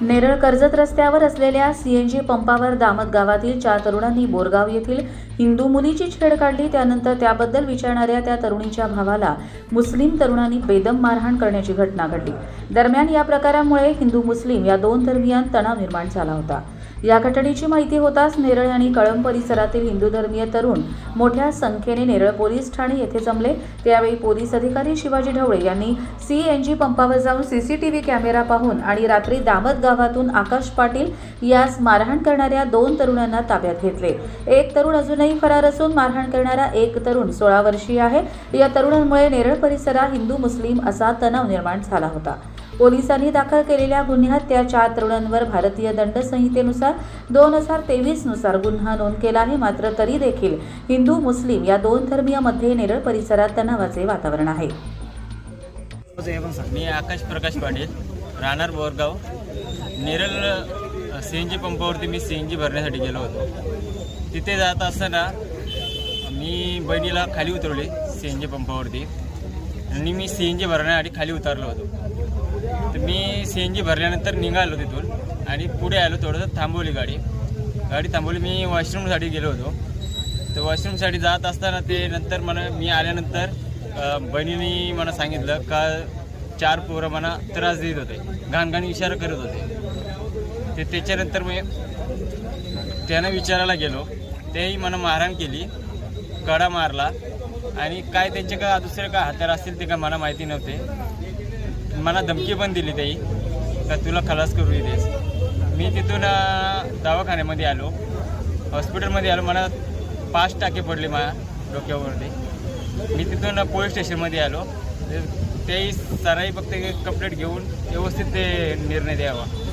नेरळ कर्जत रस्त्यावर असलेल्या सीएनजी पंपावर दामत गावातील चार तरुणांनी बोरगाव येथील हिंदू मुलीची छेड काढली. त्यानंतर त्याबद्दल विचारणाऱ्या त्या तरुणीच्या भावाला मुस्लिम तरुणांनी बेदम मारहाण करण्याची घटना घडली. दरम्यान या प्रकारामुळे हिंदू मुस्लिम या दोन धर्मियांत तणाव निर्माण झाला होता. या घटनेची माहिती होताच नेरळ आणि कळंब परिसरातील हिंदू धर्मीय तरुण मोठ्या संख्येने नेरळ पोलीस ठाणे येथे जमले. त्यावेळी पोलीस अधिकारी शिवाजी ढवळे यांनी सीएनजी पंपावर जाऊन सीसीटीव्ही कॅमेरा पाहून आणि रात्री दामत गावातून आकाश पाटील यास मारहाण करणाऱ्या दोन तरुणांना ताब्यात घेतले. एक तरुण अजूनही फरार असून मारहाण करणारा एक तरुण सोळा वर्षीय आहे. या तरुणांमुळे नेरळ परिसरात हिंदू मुस्लिम असा तणाव निर्माण झाला होता. पोलिसांनी दाखल केलेल्या गुन्ह्यात त्या चार तरुणांवर भारतीय दंड संहितेनुसार दोन हजार तेवीसनुसार गुन्हा नोंद केला आहे. मात्र तरी देखील हिंदू मुस्लिम या दोन धर्मीयामध्ये नेरळ परिसरात तणावाचे वातावरण आहे. मी आकाश प्रकाश पाटील राहणार Borgaon. Neral C N G पंपावरती मी सी एन जी भरण्यासाठी गेलो होतो. तिथे जात असताना मी बहिणीला खाली उतरवले सी एन जी पंपावरती. आणि मी सी एन जी भरण्यासाठी खाली उतरलो होतो. तर मी सी एन जी भरल्यानंतर निघालो तिथून आणि पुढे आलो थोडंसं थांबवली गाडी. गाडी थांबवली. मी वॉशरूमसाठी गेलो होतो. तर वॉशरूमसाठी जात असताना ते नंतर मला मी आल्यानंतर बहिणीने मला सांगितलं का चार पोरं मला त्रास देत होते. घाण इशारा करत होते. ते त्याच्यानंतर मी त्यानं विचारायला गेलो. तेही मला मारहाण केली. कडा मारला. आणि काय त्यांचे का दुसरे का हत्यार असतील ते का मला माहिती नव्हते. मला धमकी पण दिली ताई. का तुला खलास करू देस मी तिथून दवाखान्यामध्ये आलो. हॉस्पिटलमध्ये आलो. मला पाच टाके पडले माझ्या डोक्यावरती. मी तिथून पोलीस स्टेशनमध्ये आलो. ते- तेही सराई फक्त कंप्लेंट घेऊन व्यवस्थित ते निर्णय द्यावा.